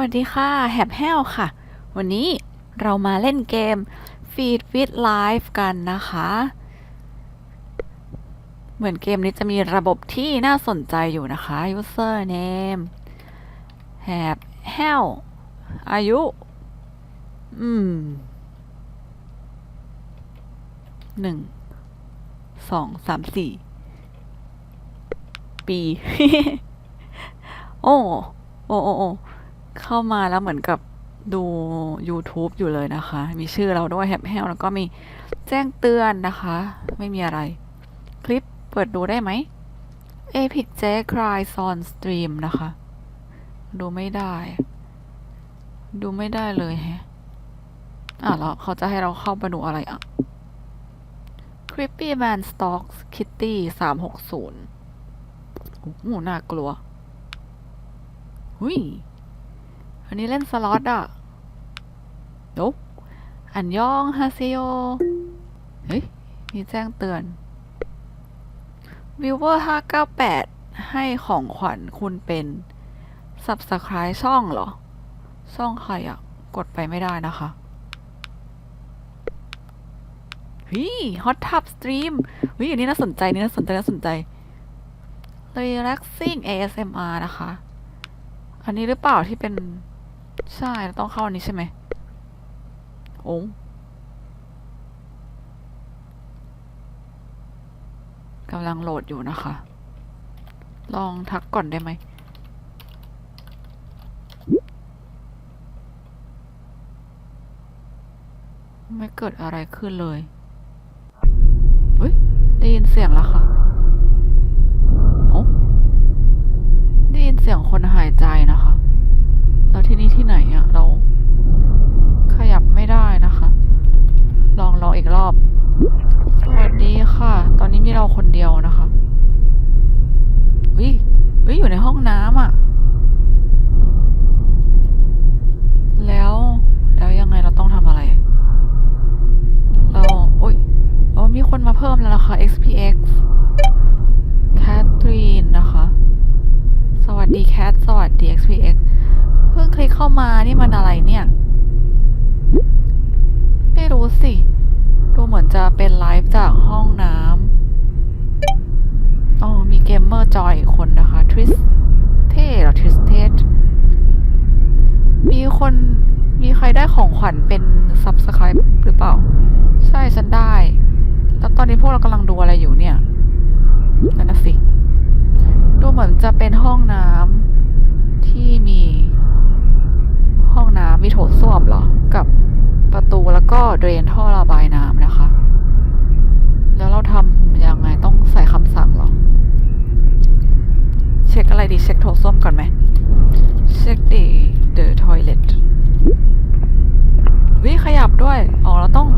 วัสดีค่ะ แฮบแฮวค่ะ วันนี้เรามาเล่นเกม Feed with Live กันนะคะ เหมือนเกมนี้จะมีระบบที่น่าสนใจอยู่นะคะ user name แฮบแฮวอายุ อืมหนึ่งสองสามสี่ปี โอ้ โอ้โอ้โอ้ เข้ามาแล้วเหมือนกับดู YouTube อยู่เลยนะคะ มีชื่อเราด้วยแฮปแฮลแล้วก็มีแจ้งเตือนนะคะ ไม่มีอะไร คลิปเปิดดูได้ไหม Epic J Cries on Stream นะคะ ดูไม่ได้ ดูไม่ได้เลยแฮะอะแล้วเขาจะให้เราเข้าไปดูอะไรอะ Creepy Man Stalks Kitty 360โอ้โหน่ากลัว หุย อันนี้เล่นสล็อตอะโอ้อันยองฮาเซโย เฮ้ย มีแจ้งเตือน วิวเวอร์ 598 ให้ของขวัญคุณเป็น Subscribe ช่องเหรอ ช่องใครอะ กดไปไม่ได้นะคะเฮ้ยฮอตทับสตรีมเฮ้ยอันนี้น่าสนใจนี่น่าสนใจน่าสนใจ Relaxing ASMR นะคะ อันนี้หรือเปล่าที่เป็น ใช่เราต้องเข้าอันนี้ใช่ไหมโอ้กำลังโหลดอยู่นะคะ ลองทักก่อนได้ไหมไม่เกิดอะไรขึ้นเลยเฮ้ย ได้ยินเสียงแล้วค่ะโอ้ได้ยินเสียงคนหายใจนะคะ แล้วที่นี่ที่ไหนอะเราขยับไม่ได้นะคะ ลองลองอีกรอบ สวัสดีค่ะ ตอนนี้มีเราคนเดียวนะคะวิวิอยู่ในห้องน้ำอะแล้วแล้วยังไงเราต้องทำอะไร เราโอ้ยโอ๋อมีคนมาเพิ่มแล้วนะคะ XPX แคทรีนนะคะ สวัสดีแคท สวัสดี XPX พิ่งคลิกเข้ามานี่มันอะไรเนี่ย ไม่รู้สิ ดูเหมือนจะเป็นไลฟ์จากห้องน้ำอ๋อมีเกมเมอร์จอยอีกคนนะคะ ทริสเท่หรอทริสเทสมีคนมีใครได้ของขวัญเป็น Subscribe หรือเปล่า ใช่ฉันได้ แล้วตอนนี้พวกเรากำลังดูอะไรอยู่เนี่ยนั่นนะสิ ดูเหมือนจะเป็นห้องน้ำที่มีห้องน้ำมีโถส้วมเหรอ กับประตูแล้วก็เดรนท่อระบายน้ำนะคะ แล้วเราทำยังไงต้องใส่คำสั่งเหรอ เช็คอะไรดี เช็คโถส้วมก่อนไหม เช็คดี the toilet วิขยับด้วย อ๋อเราต้อง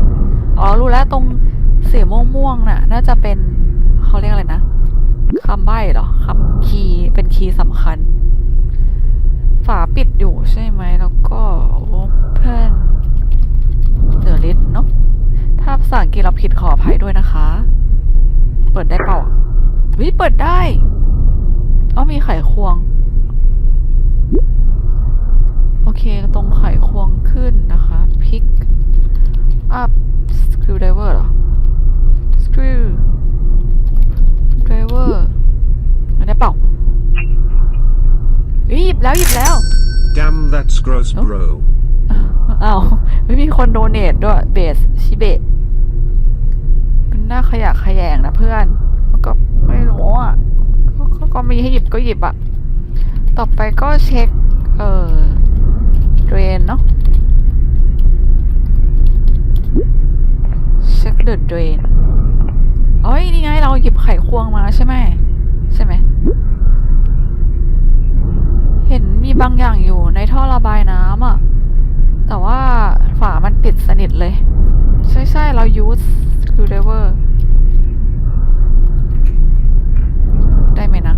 อ๋อรู้แล้วตรงสีม่วงๆน่ะ น่า จะเป็นเขาเรียกอะไรนะคำใบ้เหรอคำคีย์เป็นคีย์สำคัญ ฝาปิดอยู่ใช่ไหม แล้วก็ open the lid เนอะถ้าภาษาอังกฤษเราผิดขออภัยด้วยนะคะ เปิดได้เปล่าวิเปิดได้อ๋อมีไขควง โอเค ตรงไขควงขึ้นนะคะ pick up screwdriver เหรอ screw driver ได้เปล่าเฮ้ยหยิบแล้วหยิบแล้ว Damn, that's gross, Oh. bro. อ้าวไม่มีคนโดเนทด้วยเบสชิเบะมันน่าขยะแขยงนะเพื่อนแล้วก็ไม่รู้อะก็ก็ก็มีให้หยิบก็หยิบอะ ต่อไปก็เช็ค เอ่อเดรนเนาะเช็คเดอะเดรน เอ้ย นี่ไง เราหยิบไขควงมาใช่ไหม ใช่ไหม เห็นมีบางอย่างอยู่ในท่อระบายน้ำอะ แต่ว่าฝามันปิดสนิทเลย ใช่ใช่เรา use screwdriver ได้ไหมนะ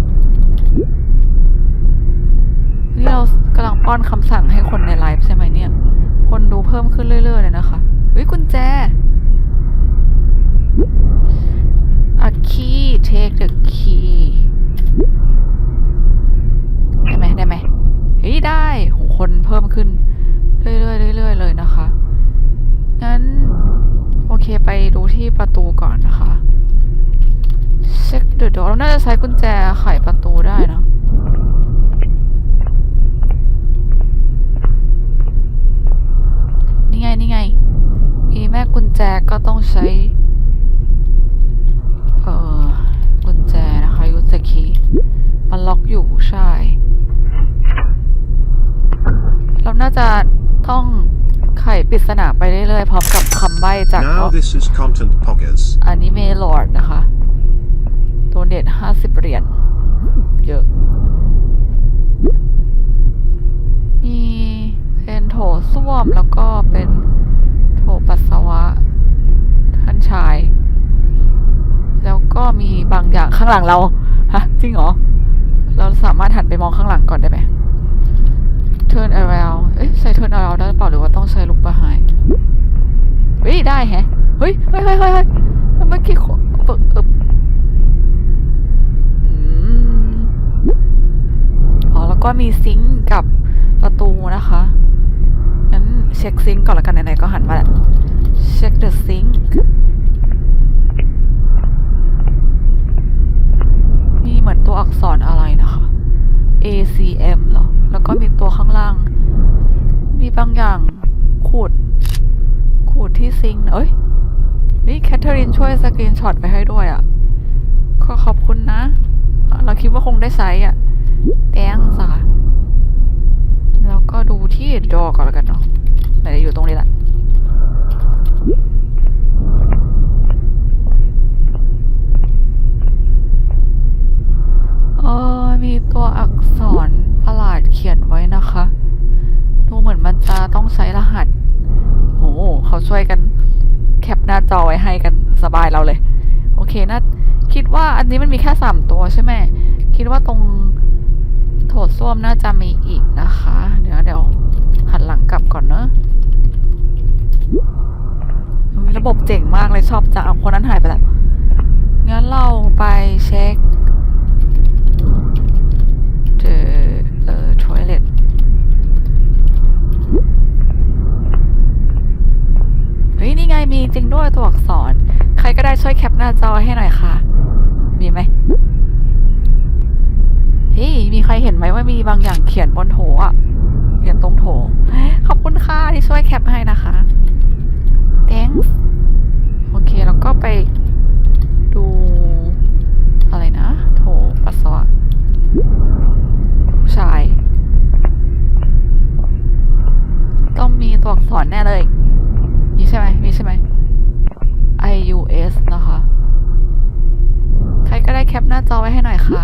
นี่เรากำลังป้อนคำสั่งให้คนในไลฟ์ใช่ไหมเนี่ย คนดูเพิ่มขึ้นเรื่อย ๆ เลยนะคะ เฮ้ยกุญแจ a key take the key ได้ไหมได้ไหมเฮ้ยได้โหคนเพิ่ม ดี๋ยวเราน่าจะใช้กุญแจไขประตูได้นะ นี่ไง นี่ไง มีแม่กุญแจก็ต้องใช้ เอ่อ กุญแจนะคะยูสคีมันล็ อกอยู่ใช่ เราน่าจะต้องไขปริศนาไปเรื่อยๆ พร้อมกับคำใบ้จาก Now this is content poggers. อนิเมะลอร์ดนะคะโดเนทห้าสิบเหรียญเยอะ มีเป็นโถส้วมแล้วก็เป็นโถปัสสาวะ ท่านชาย แล้วก็มีบางอย่างข้างหลังเรา ฮะ จริงเหรอ เราสามารถหันไปมองข้างหลังก่อนได้ไหม turn around เอ้ยใช้ turn around ได้หรือเปล่าหรือว่าต้องใช้ลูกประหายเฮ้ยได้แฮะเฮ้ยเฮ้ยเฮ้ยเฮ้ยเฮ้ยเมื่อกี้ขอเปิดเอออ๋อแล้วก็มีซิงค์กับประตูนะคะงั้นเช็คซิงค์ก่อนละกันไหนๆก็หันมาแล้วเช็ค the sink มีเห มือนตัวอักษรอะไรนะคะ ACM เหรอ แล้วก็มีตัวข้างล่าง มีบางอย่างขูด ขูดที่ซิง เอ้ย นี่แคทเธอรีนช่วยสกรีนช็อตไปให้ด้วยอะ่ะ ขอขอบคุณนะ เราคิดว่าคงได้ใช้อะ แตงสาแล้วก็ดูที่ดอก่อนแล้วกันเนาะไหนอยู่ตรงนี้แหละ เออ มีตัวอักษรประหลาดเขียนไว้นะคะ ดูเหมือนมันจะต้องใช้รหัสโหเขาช่วยกันแคปหน้าจอไว้ให้กันสบายเราเลย โอเคนะคิดว่าอันนี้มันมีแค่สามตัวใช่ไหมคิดว่าตรงโถส้วมน่าจะมีอีกนะคะ เดี๋ยวเดี๋ยวหันหลังกลับก่อนเนอะระบบเจ๋งมากเลยชอบจังเอาคนนั้นหายไปแล้วงั้นเราไปเช็คเจอเอ่อ toilet เฮ้ย นี่ไงมีจริงด้วยตัวอักษร ใครก็ได้ช่วยแคปหน้าจอให้หน่อยค่ะ มีไหมเฮ้ยมีใครเห็นไหมว่ามีบางอย่างเขียนบนโถอะเขียนตรงโถ ขอบคุณค่ะที่ช่วยแคปให้นะคะ thanks โอเค แล้วก็ไปดูอะไรนะ โถปัสสาวะผู้ชาย ต้องมีตัวอักษรแน่เลย มีใช่ไหม มีใช่ไหม IUS นะคะ ใครก็ได้แคปหน้าจอไว้ให้หน่อยค่ะ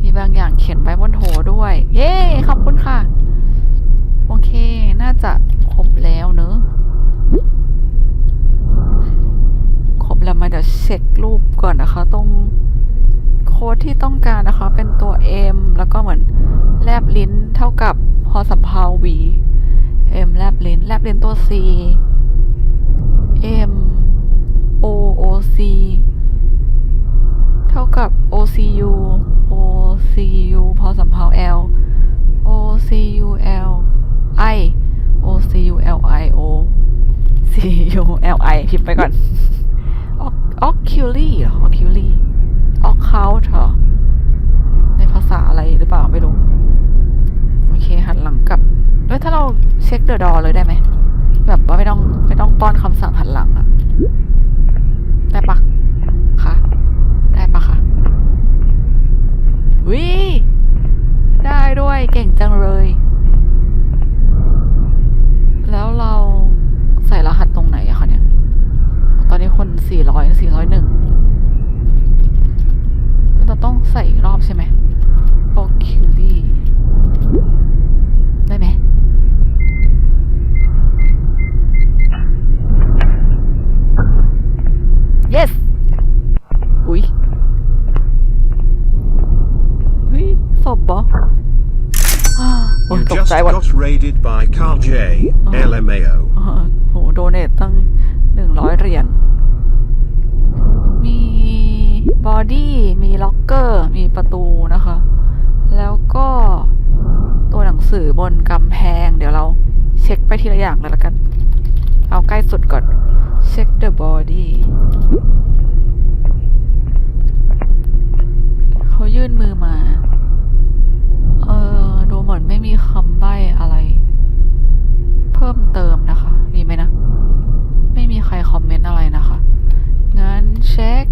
มีบางอย่างเขียนไว้บนโถด้วย เย้ ขอบคุณค่ะ โอเค น่าจะครบแล้วเนอะ ครบแล้วไหมาเดี๋ยวเช็ครูปก่อนนะคะ ตรงโค้ดที่ต้องการนะคะ เป็นตัว M แล้วก็เหมือนแลบลิ้นเท่ากับพอสัมพาว V M แลบลิ้นแลบลิ้นตัว C M O O C เท่ากับ O C U O C U พอสัมพา L O C U L I O C U L I O C U L I พิมพ์ไปก่อนออกคิวลี่เหรอออกคิวลี่ออคาท์เหรอในภาษาอะไรหรือเปล่าไม่รู้ เคหันหลังกลับเอ้ยถ้าเราเช็คเดอะดอเลยได้ไหมแบบว่าไม่ต้องไม่ต้องป้อนคำสั่งหันหลังอะได้ปะคะได้ปะคะวิได้ด้วยเก่งจังเลย แล้วเราใส่รหัสตรงไหนอะคะเนี่ย ตอนนี้คนสี่ร้อยสี่ร้อยหนึ่งเราต้องใส่อีกรอบใช่ไหม ใจวัน Got raided by Carl J LMAO โหโดเนตตั้งหนึ่งร้อยเหรียญ มีบอดี้มีล็อกเกอร์ มีประตูนะคะ แล้วก็ตัวหนังสือบนกำแพง เดี๋ยวเราเช็คไปทีละอย่างเลยละกัน เอาใกล้สุดก่อน เช็คเดอะบอดี้เขายื่นมือมา เออ ดูเหมือนไม่มีคำใบ้อะไร เพิ่มเติมนะคะ มีไหมนะ ไม่มีใครคอมเมนต์อะไรนะคะ งั้นเช็ค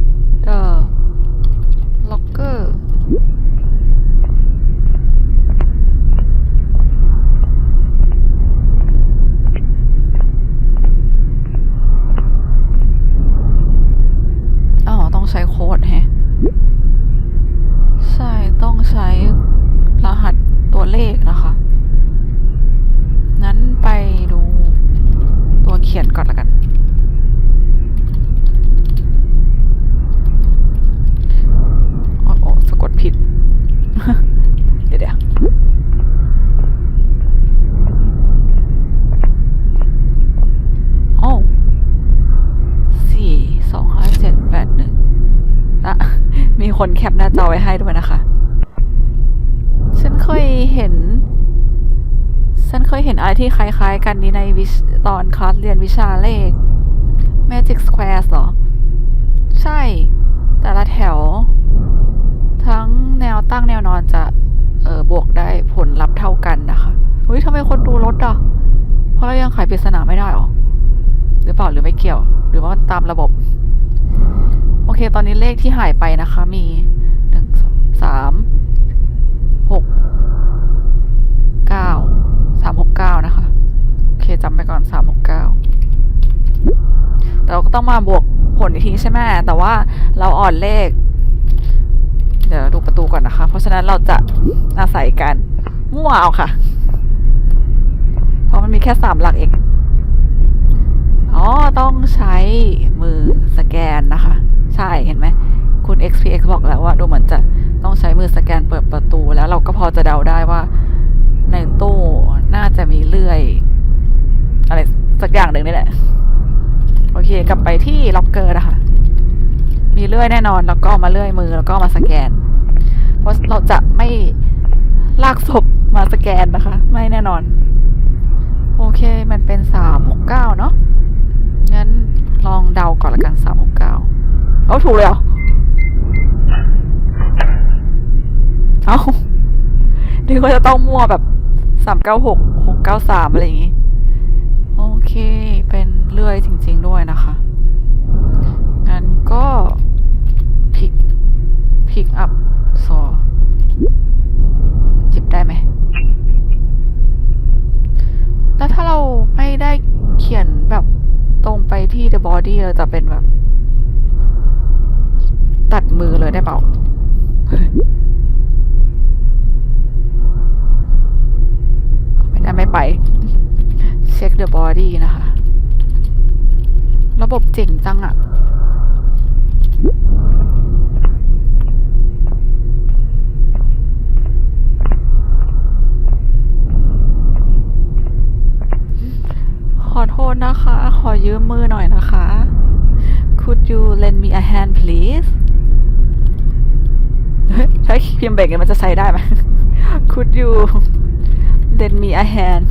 คนแคปหน้าจอไว้ให้ด้วยนะคะ ฉันเคยเห็น ฉันเคยเห็นอะไรที่คล้าย ๆ กันนี้ในวิชตอนคลาสเรียนวิชาเลข Magic Squares เหรอ ใช่ แต่ละแถว ทั้งแนวตั้งแนวนอนจะ เออบวกได้ผลลัพธ์เท่ากันนะคะเฮ้ยทำไมคนดูลดอะ เพราะเรายังไขปริศนาไม่ได้หรอ หรือเปล่าหรือไม่เกี่ยว หรือว่ามันตามระบบ เคตอนนี้เลขที่หายไปนะคะ มีหนึ่งสองสามหกเก้าสามหกเก้านะคะ โอเคจำไปก่อนสามหกเก้าแต่เราก็ต้องมาบวกผลอีกทีใช่ไหมแต่ว่าเราอ่อนเลข เดี๋ยวดูประตูก่อนนะคะ เพราะฉะนั้นเราจะอาศัยกันมั่วเอาค่ะ เพราะมันมีแค่สามหลักเองอ๋อ ต้องใช้มือสแกนนะคะ ใช่เห็นไหมคุณ XPX บอกแล้วว่าดูเหมือนจะต้องใช้มือสแกนเปิดประตู แล้วเราก็พอจะเดาได้ว่า ในตู้น่าจะมีเลื่อย อะไรสักอย่างหนึ่งนี่แหละ โอเค กลับไปที่ล็อกเกอร์นะคะ มีเลื่อยแน่นอนแล้วก็มาเลื่อยมือแล้วก็มาสแกน เพราะเราจะไม่ลากศพมาสแกนนะคะ ไม่แน่นอน โอเค มันเป็นสามหกเก้าเนาะงั้นลองเดาก่อนละกันสามหกเก้า เอาถูกเลยเหรอ เอานึกว่าจะต้องมั่วแบบสามเก้าหกหกเก้าสามอะไรอย่างงี้ โอเค เป็นเลื่อยจริง ๆด้วยนะคะ งั้นก็พลิกพลิกอัพซอจิบได้ไหม แล้วถ้าเราไม่ได้เขียนแบบตรงไปที่ the body เราจะเป็นแบบ ตัดมือเลยได้เปล่า ไม่ได้ไม่ไป เช็ค the body นะคะ ระบบเจ๋งจังอะขอโทษนะคะ ขอยืมมือหน่อยนะคะ Could you lend me a hand please ใช้พิมพ์เบรกเนี่ยมันจะใช้ได้ไหม Could you lend me a hand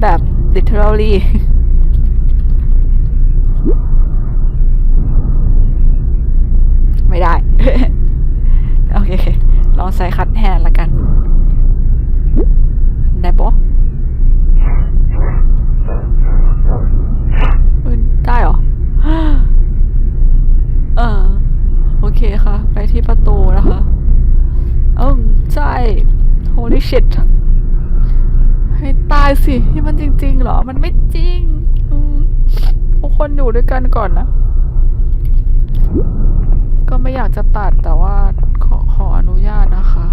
แบบ literally ไม่ได้ โอเค ลองใช้คัดแฮนละกัน ได้ปะเอ้ยได้เหรอ เออ โอเคค่ะ ไปที่ประตูนะคะ อืมใช่ holy shit ให้ตาย สินี่มันจริงๆเหรอ มันไม่จริงทุกคนอยู่ด้วยกันก่อนนะ ก็ไม่อยากจะตัดแต่ว่าขอขออนุญาตนะคะ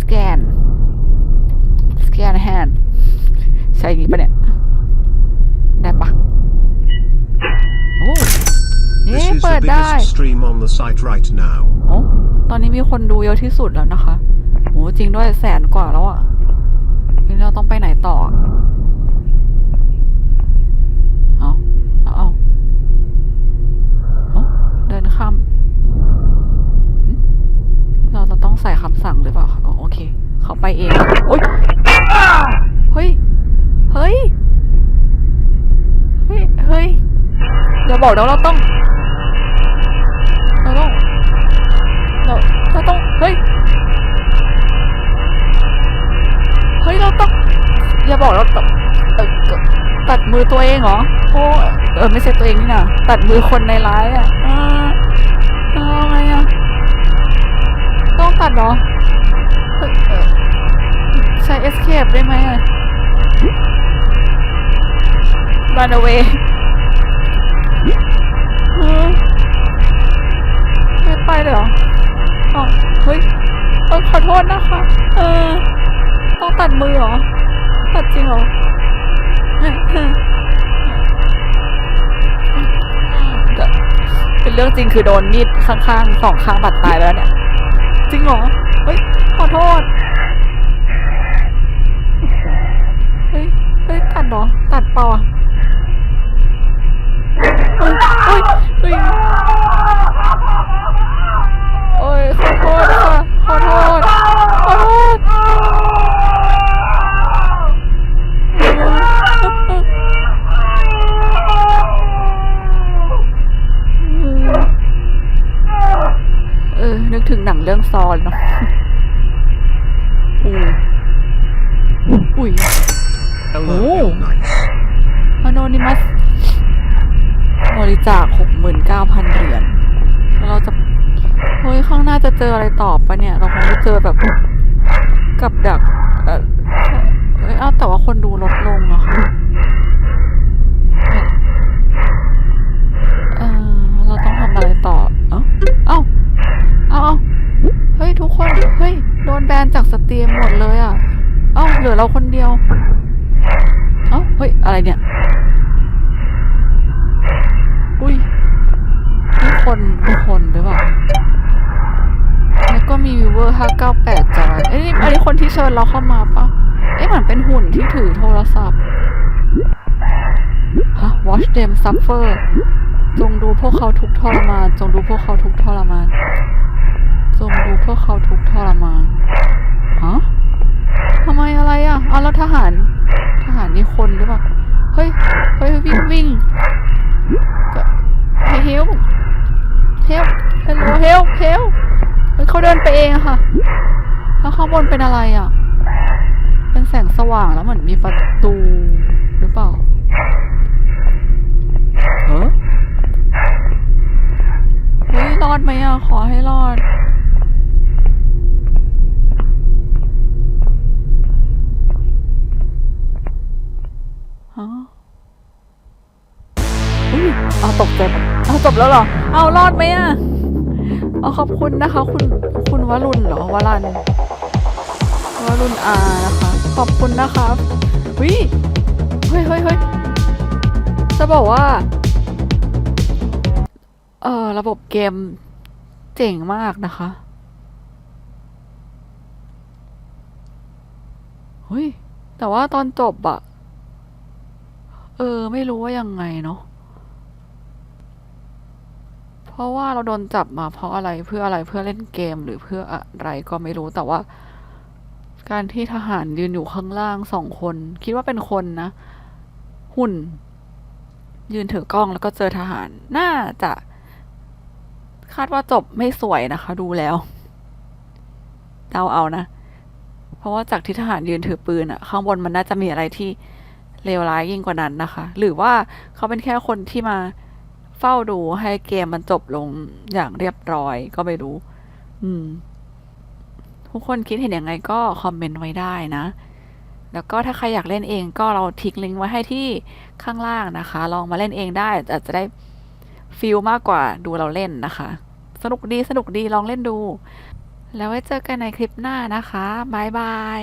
สแกนสแกนแฮนใช่อย่างนี้ปะเนี่ย ได้ biggest stream on the site right now. โอ้ตอนนี้มีคนดูเยอะที่สุดแล้วนะคะโหจริงด้วยแสนกว่าแล้วอะ่ะทีนี้เราต้องไปไหนต่ออะเอาเอาเอาเอาเดินข้ามหึเราเราต้องใส่คำสั่งหรือเปล่าคะอ๋อโอเค เขาไปเองโอ๊ยเฮ้ย เฮ้ย เฮ้ย เฮ้ยอย่าบอกนะว่าเราต้อง เราต้อง เฮ้ย เฮ้ย เราต้อง อย่าบอกเราต้องตัดมือตัวเองเหรอโอ้เออไม่ใช่ตัวเองนี่นะตัดมือคนในร้ายอะอ่าเอาไงอะ ต้องตัดเหรอเฮ้เออใช้ escape ได้ไหมอะ run away เฮ้ยไม่ไปเลยเหรอ อ๋อเฮ้ยเออขอโทษนะคะ เออ ต้องตัดมือเหรอ ตัดจริงเหรอเป็นเรื่องจริงคือโดนมีดข้างๆสองข้างบาดตายไปแล้วเนี่ย จริงเหรอ เฮ้ย ขอโทษ เฮ้ย เฮ้ย ตัดเหรอ ตัดเปล่าอะเฮ้ย เฮ้ย ขอโทษ ขอโทษเออ นึกถึงหนังเรื่องซอนเนาะอู้อุ้ยโอ้โหอโนนิมัสบริจาคหกหมื่นเก้าพันเหรียญแล้วเราจะ เฮ้ยข้างหน้าจะเจออะไรต่อปะเนี่ย เราคงไม่เจอแบบกับดักเออเอ้ยอ้าแต่ว่าคนดูลดลงอะค่ะเออเราต้องทำอะไรต่อเอ้าเอ้าเอ้าเอ้าเฮ้ยทุกคนเฮ้ยโดนแบนจากสตรีมหมดเลยอะเอ้าเหลือเราคนเดียว เอ้าเฮ้ยอะไรเนี่ย อุ้ยนี่คนนี่คนหรือเปล่า แล้วก็มีวิวเวอร์598จอยเอ้ยอันนี้ คนที่เชิญเราเข้ามาปะเอ๊ะเหมือนเป็นหุ่นที่ถือโทรศัพท์ฮะ watch them suffer จงดูพวกเขาทุกทรมาน จงดูพวกเขาทุกทรมาน จงดูพวกเขาทุกทรมาน ฮะทำไมอะไรอะเอาแล้วทหาร ทหารนี่คนหรือเปล่า เฮ้ย เฮ้ยวิ่งวิ่งก็เฮลเฮลเฮลเฮลเฮลเฮ้ยเขาเดินไปเองอะค่ะ แล้วข้างบนเป็นอะไรอะ เป็นแสงสว่างแล้วเหมือนมีประตูหรือเปล่าเฮ้เฮ้ยรอดไหมอะ ขอให้รอดฮะอุ้ยเอาตกใจหมดเอาจบแล้วเหรอ เอารอดไหมอะเอาขอบคุณนะคะ คุณคุณวรุณเหรอวรัน วรุณอานะคะ ขอบคุณนะคะวิเฮ้ยเฮ้ยเฮ้ยจะบอกว่า เออระบบเกมเจ๋งมากนะคะเฮ้ย แต่ว่าตอนจบอะเออ ไม่รู้ว่ายังไงเนาะเพราะว่าเราโดนจับมาเพราะอะไรเพื่ออะไรเพื่อเล่นเกมหรือเพื่ออะไรก็ไม่รู้แต่ว่า การที่ทหารยืนอยู่ข้างล่างสองคน คิดว่าเป็นคนนะ หุ่น ยืนถือกล้องแล้วก็เจอทหาร น่าจะ คาดว่าจบไม่สวยนะคะ ดูแล้วเดาเอานะ เพราะว่าจากที่ทหารยืนถือปืนอะข้างบนมันน่าจะมีอะไรที่เลวร้ายยิ่งกว่านั้นนะคะ หรือว่าเขาเป็นแค่คนที่มาเฝ้าดูให้เกมมันจบลงอย่างเรียบร้อยก็ไม่รู้ อืม ทุกคนคิดเห็นยังไงก็คอมเมนต์ไว้ได้นะ แล้วก็ถ้าใครอยากเล่นเองก็เราทิ้งลิงก์ไว้ให้ที่ข้างล่างนะคะ ลองมาเล่นเองได้อาจจะได้ฟิลมากกว่าดูเราเล่นนะคะ สนุกดีสนุกดีลองเล่นดู แล้วไว้เจอกันในคลิปหน้านะคะบายบาย